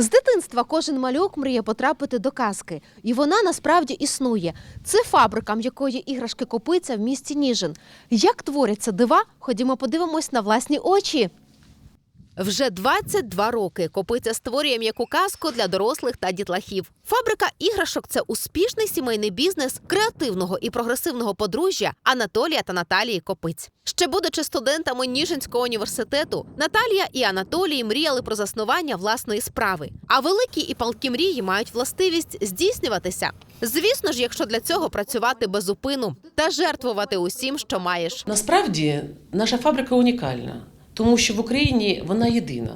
З дитинства кожен малюк мріє потрапити до казки, і вона насправді існує. Це фабрика м'якої іграшки копиця в місті Ніжин. Як творяться дива? Ходімо подивимось на власні очі. Вже 22 роки копиця створює м'яку казку для дорослих та дітлахів. Фабрика іграшок це успішний сімейний бізнес креативного і прогресивного подружжя Анатолія та Наталії Копиць. Ще будучи студентами Ніжинського університету, Наталія і Анатолій мріяли про заснування власної справи. А великі і палкі мрії мають властивість здійснюватися. Звісно ж, якщо для цього працювати без упину та жертвувати усім, що маєш. Насправді наша фабрика унікальна, тому що в Україні вона єдина.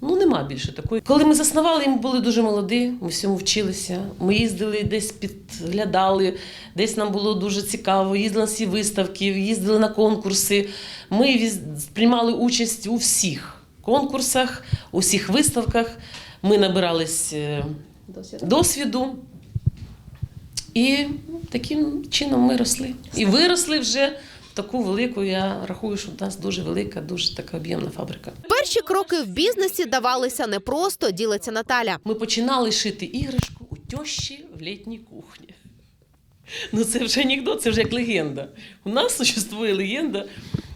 Ну, нема більше такої. Коли ми заснували, ми були дуже молоді, ми всьому вчилися. Ми їздили десь підглядали, десь нам було дуже цікаво, їздили на всі виставки, їздили на конкурси. Ми приймали участь у всіх конкурсах, у всіх виставках. Ми набирались е, досвіду. І таким чином ми росли. І виросли вже таку велику, я рахую, що в нас дуже велика, дуже така об'ємна фабрика. Перші кроки в бізнесі давалися непросто, ділиться Наталя. Ми починали шити іграшку у тьощі в літній кухні. Ну це вже анекдот, це вже як легенда. У нас существує легенда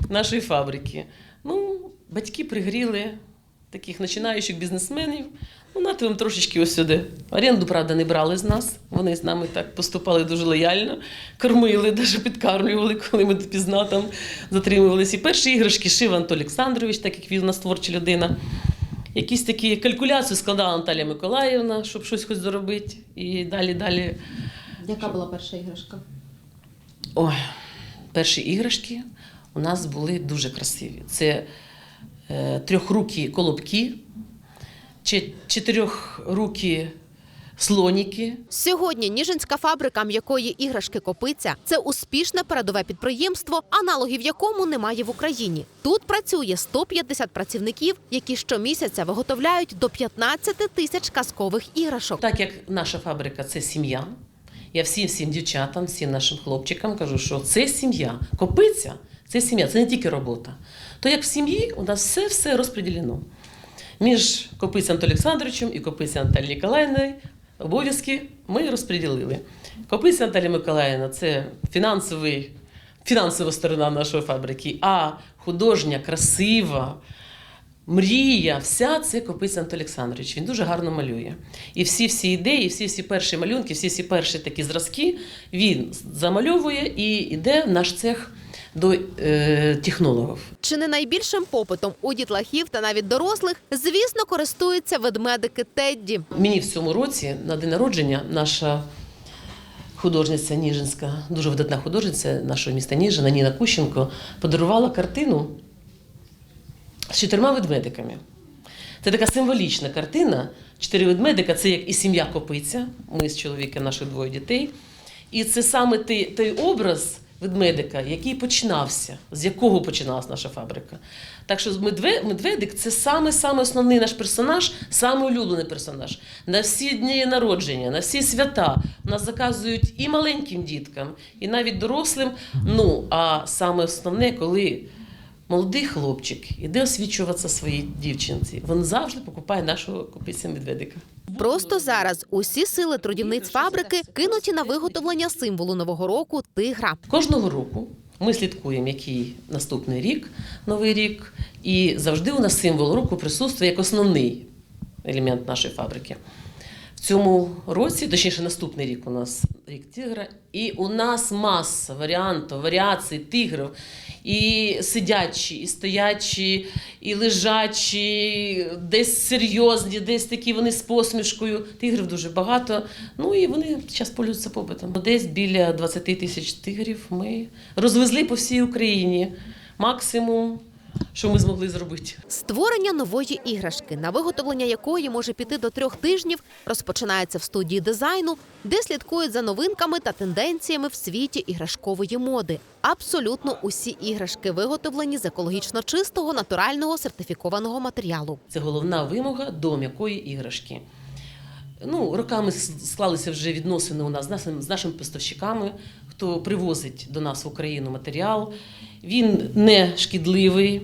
нашої фабрики. Ну, батьки пригріли таких починаючих бізнесменів. Ну, нате вам трошечки ось сюди. Оренду, правда, не брали з нас. Вони з нами так поступали дуже лояльно, кормили, навіть підкармлювали, коли ми допізна там затримувалися. І перші іграшки шив Антон Олександрович, так як він у нас творча людина. Якісь такі калькуляції складала Наталія Миколаївна, щоб щось хоч заробити. І далі, далі. Яка була перша іграшка? Ой, перші іграшки у нас були дуже красиві. Це трьохрукі колобки, чи- чотирьохрукі слоніки. Сьогодні Ніжинська фабрика м'якої іграшки Копиця це успішне передове підприємство, аналогів якому немає в Україні. Тут працює 150 працівників, які щомісяця виготовляють до 15 тисяч казкових іграшок. Так як наша фабрика це сім'я, я всім всім дівчатам, всім нашим хлопчикам кажу, що це сім'я. Копиця це сім'я, це не тільки робота. То як в сім'ї у нас все все розподілено. Між Копицем Анатолієм Олександровичем і Копицем Наталією Ніколаївною обов'язки ми розподілили. Копиця Наталія Миколаївна це фінансовий, фінансова сторона нашої фабрики, а художня, красива, мрія, вся це Копиця Антон Олександрович. Він дуже гарно малює. І всі всі ідеї, всі всі перші малюнки, всі всі перші такі зразки він замальовує і йде в наш цех до е, технологів. Чи не найбільшим попитом у дітлахів та навіть дорослих, звісно, користуються ведмедики Тедді. Мені в цьому році на день народження наша художниця Ніжинська, дуже видатна художниця нашого міста Ніжина, Ніна Кущенко, подарувала картину з чотирма ведмедиками. Це така символічна картина. Чотири ведмедика це як і сім'я Копиця, ми з чоловіком, наших двоє дітей. І це саме той, той образ ведмедика, який починався, з якого починалася наша фабрика. Так що медве- медведик це саме саме основний наш персонаж, саме улюблений персонаж. На всі дні народження, на всі свята нас заказують і маленьким діткам, і навіть дорослим. Ну а саме основне, коли молодий хлопчик іде освічуватися своїй дівчинці, він завжди покупає нашого копиця медведика. Просто зараз усі сили трудівниць фабрики кинуті на виготовлення символу нового року тигра. Кожного року ми слідкуємо, який наступний рік, новий рік, і завжди у нас символ року присутствує як основний елемент нашої фабрики. В цьому році, точніше, наступний рік у нас рік тигра, і у нас маса варіантів, варіацій тигрів. І сидячі, і стоячі, і лежачі, десь серйозні, десь такі вони з посмішкою. Тигрів дуже багато. Ну і вони зараз пользуються попитом. Десь біля 20 тисяч тигрів ми розвезли по всій Україні. Максимум, що ми змогли зробити. Створення нової іграшки, на виготовлення якої може піти до трьох тижнів, розпочинається в студії дизайну, де слідкують за новинками та тенденціями в світі іграшкової моди. Абсолютно усі іграшки виготовлені з екологічно чистого натурального сертифікованого матеріалу. Це головна вимога до м'якої іграшки. Ну, роками склалися вже відносини у нас з нашими, поставщиками, хто привозить до нас в Україну матеріал. Він не шкідливий,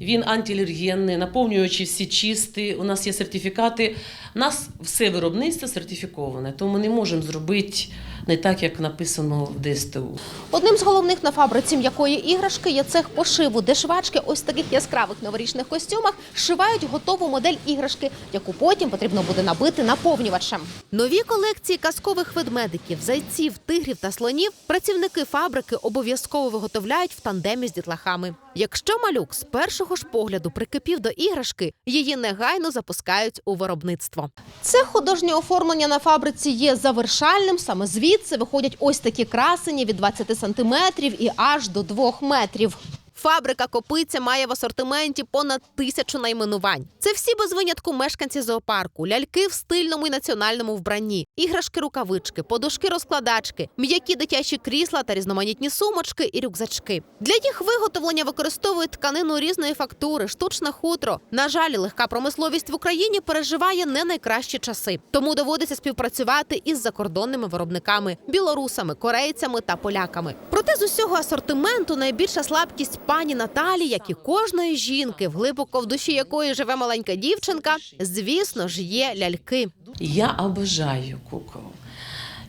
Він антиалергенний, наповнюючи всі чисті. У нас є сертифікати. У нас все виробництво сертифіковане, тому ми не можемо зробити не так, як написано в ДСТУ. Одним з головних на фабриці м'якої іграшки є цех пошиву, де швачки ось таких яскравих новорічних костюмах шивають готову модель іграшки, яку потім потрібно буде набити наповнювачем. Нові колекції казкових ведмедиків, зайців, тигрів та слонів працівники фабрики обов'язково виготовляють в тандемі з дітлахами. Якщо малюк з першого ж погляду прикипів до іграшки, її негайно запускають у виробництво. Це художнє оформлення на фабриці є завершальним. Саме звідси виходять ось такі красені від 20 сантиметрів і аж до 2 метрів. Фабрика копиця має в асортименті понад тисячу найменувань. Це всі без винятку мешканці зоопарку, ляльки в стильному і національному вбранні, іграшки, рукавички, подушки, розкладачки, м'які дитячі крісла та різноманітні сумочки і рюкзачки. Для їх виготовлення використовують тканину різної фактури, штучне хутро. На жаль, легка промисловість в Україні переживає не найкращі часи, тому доводиться співпрацювати із закордонними виробниками білорусами, корейцями та поляками. Проте з усього асортименту найбільша слабкість пані Наталі, як і кожної жінки, глибоко в душі якої живе маленька дівчинка, звісно ж, є ляльки. Я обожаю кукол.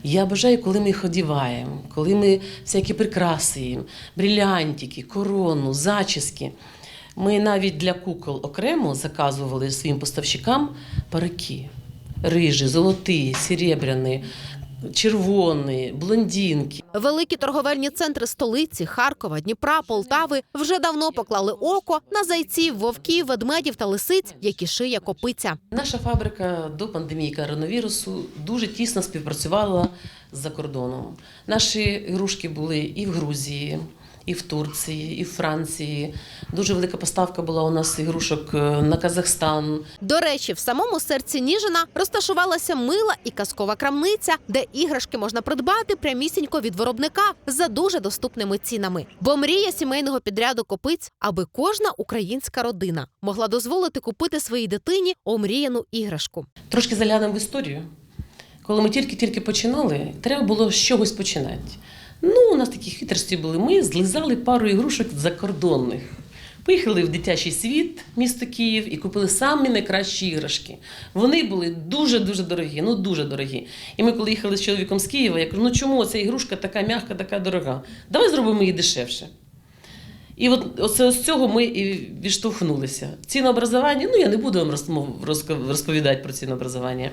Я бажаю, коли ми їх одіваємо, коли ми всякі прикраси їм, брилянтики, корону, зачіски. Ми навіть для кукол окремо заказували своїм поставщикам парики. Рижі, золоті, серебряні, червоні, блондинки. Великі торговельні центри столиці Харкова, Дніпра, Полтави вже давно поклали око на зайців, вовків, ведмедів та лисиць, які шиє копиця. Наша фабрика до пандемії коронавірусу дуже тісно співпрацювала з-за кордоном. Наші ігрушки були і в Грузії, і в Турції, і в Франції. Дуже велика поставка була у нас ігрушок е, на Казахстан. До речі, в самому серці Ніжина розташувалася мила і казкова крамниця, де іграшки можна придбати прямісінько від виробника за дуже доступними цінами. Бо мрія сімейного підряду копиць, аби кожна українська родина могла дозволити купити своїй дитині омріяну іграшку. Трошки заглянемо в історію. Коли ми тільки-тільки починали, треба було з чогось починати. Ну, у нас такі хитрості були. Ми злизали пару ігрушок закордонних. Поїхали в дитячий світ, місто Київ, і купили самі найкращі іграшки. Вони були дуже-дуже дорогі, ну дуже дорогі. І ми, коли їхали з чоловіком з Києва, я кажу, ну чому ця ігрушка така м'яка, така дорога? Давай зробимо її дешевше. І от оце з цього ми і відштовхнулися. Цінообразування, ну я не буду вам розповідати про цінообразування.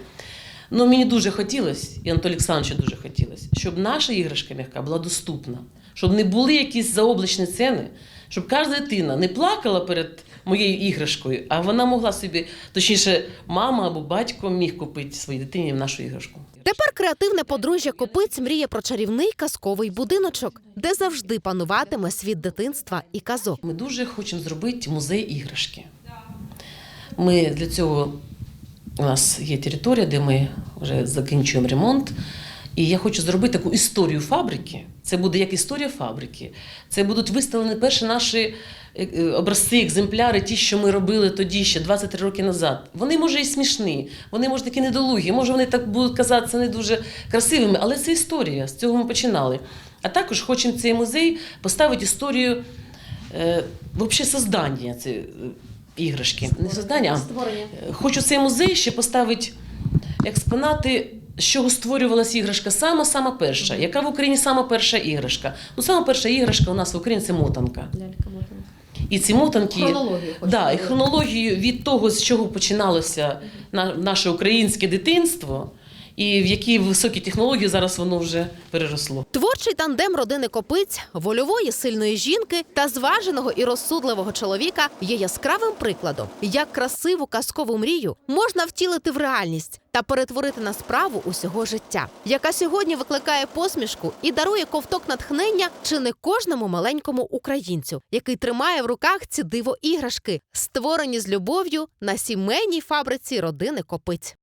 Ну мені дуже хотілося, і Анатолію Олександровичу дуже хотілося, щоб наша іграшка м'яка була доступна, щоб не були якісь заоблачні ціни, щоб кожна дитина не плакала перед моєю іграшкою, а вона могла собі, точніше, мама або батько міг купити своїй дитині нашу іграшку. Тепер креативне подружжя копиць мріє про чарівний казковий будиночок, де завжди пануватиме світ дитинства і казок. Ми дуже хочемо зробити музей іграшки. Ми для цього у нас є територія, де ми вже закінчуємо ремонт. І я хочу зробити таку історію фабрики. Це буде як історія фабрики. Це будуть виставлені перші наші е, е, образці, екземпляри, ті, що ми робили тоді, ще 23 роки назад. Вони, може, і смішні, вони, може, такі недолугі, може, вони так будуть казатися не дуже красивими, але це історія. З цього ми починали. А також хочемо цей музей поставити історію е, взагалі создання іграшки. Не создання, створення. Хочу цей музей ще поставити експонати, з чого створювалася іграшка. Сама сама перша. Яка в Україні сама перша іграшка? Ну, сама перша іграшка у нас в Україні це мотанка. І ці мотанки. Хронологію да, і хронологію від того, з чого починалося на, наше українське дитинство, і в які високі технології зараз воно вже переросло. Творчий тандем родини копиць, вольової сильної жінки та зваженого і розсудливого чоловіка є яскравим прикладом, як красиву казкову мрію можна втілити в реальність та перетворити на справу усього життя, яка сьогодні викликає посмішку і дарує ковток натхнення чи не кожному маленькому українцю, який тримає в руках ці диво іграшки, створені з любов'ю на сімейній фабриці родини копиць.